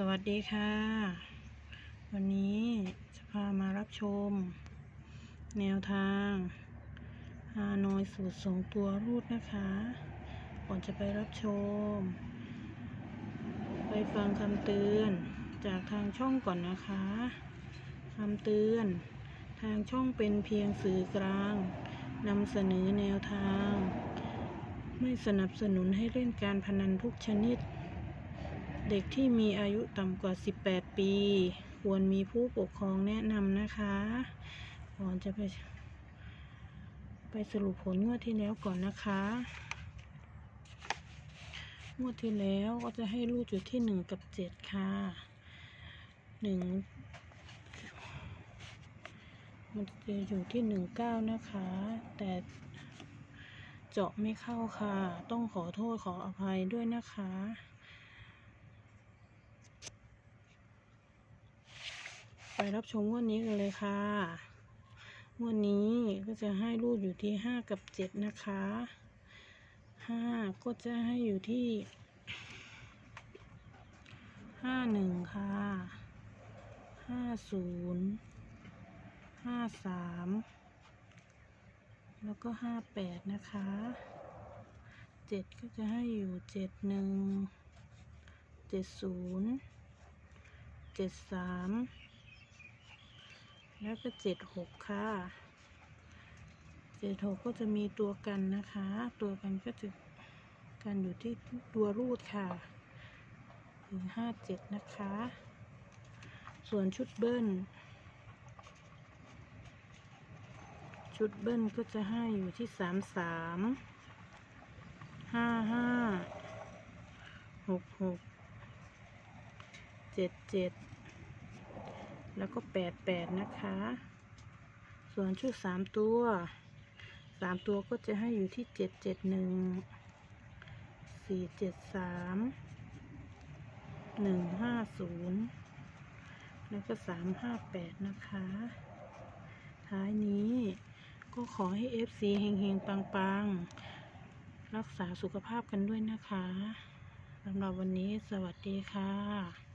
สวัสดีค่ะ วันนี้จะพามารับชม แนวทางฮานอยสูตรส่งตัวรูดนะคะ ก่อนจะไปรับชม ไปฟังคำเตือนจากทางช่องก่อนนะคะคำเตือน ทางช่องเป็นเพียงสื่อกลางนำเสนอแนวทาง ไม่สนับสนุนให้เล่นการพนันทุกชนิด เด็กที่มีอายุต่ำกว่า 18 ปี ควรมีผู้ปกครองแนะนำนะคะก่อนจะไป ไปสรุปผลงวดที่แล้วก่อนนะคะ งวดที่แล้วก็จะให้รูดอยู่ที่หนึ่งกับเจ็ดค่ะหนึ่งมันจะอยู่ที่หนึ่งเก้านะคะ แต่เจาะไม่เข้าค่ะ ต้องขอโทษขออภัยด้วยนะคะ ไปรับชมงวดนี้กันเลยค่ะงวดนี้ก็จะให้รูดอยู่ที่ห้ากับเจ็ดนะคะห้าก็จะให้อยู่ที่ห้าหนึ่งค่ะห้าศูนย์ห้าสามแล้วก็ห้าแปดนะคะเจ็ดก็จะให้อยู่เจ็ดหนึ่งเจ็ดศูนย์เจ็ดสาม แล้วก็เจ็ดหกค่ะเจ็ดหกก็จะมีตัวกันนะคะ ตัวกันก็จะกันอยู่ที่ตัวรูดค่ะถึงห้าเจ็ดนะคะ ส่วนชุดเบิ้ล ชุดเบิ้ลก็จะให้อยู่ที่สามสามห้าห้าหกหกเจ็ดเจ็ด แล้วก็แปดแปดนะคะ ส่วนชุดสามตัวสามตัวก็จะให้อยู่ที่เจ็ดเจ็ดหนึ่งสี่เจ็ดสามหนึ่งห้าศูนย์แล้วก็สามห้าแปดนะคะ ท้ายนี้ก็ขอให้ FC เฮงๆ ปังๆ รักษาสุขภาพกันด้วยนะคะสำหรับวันนี้สวัสดีค่ะ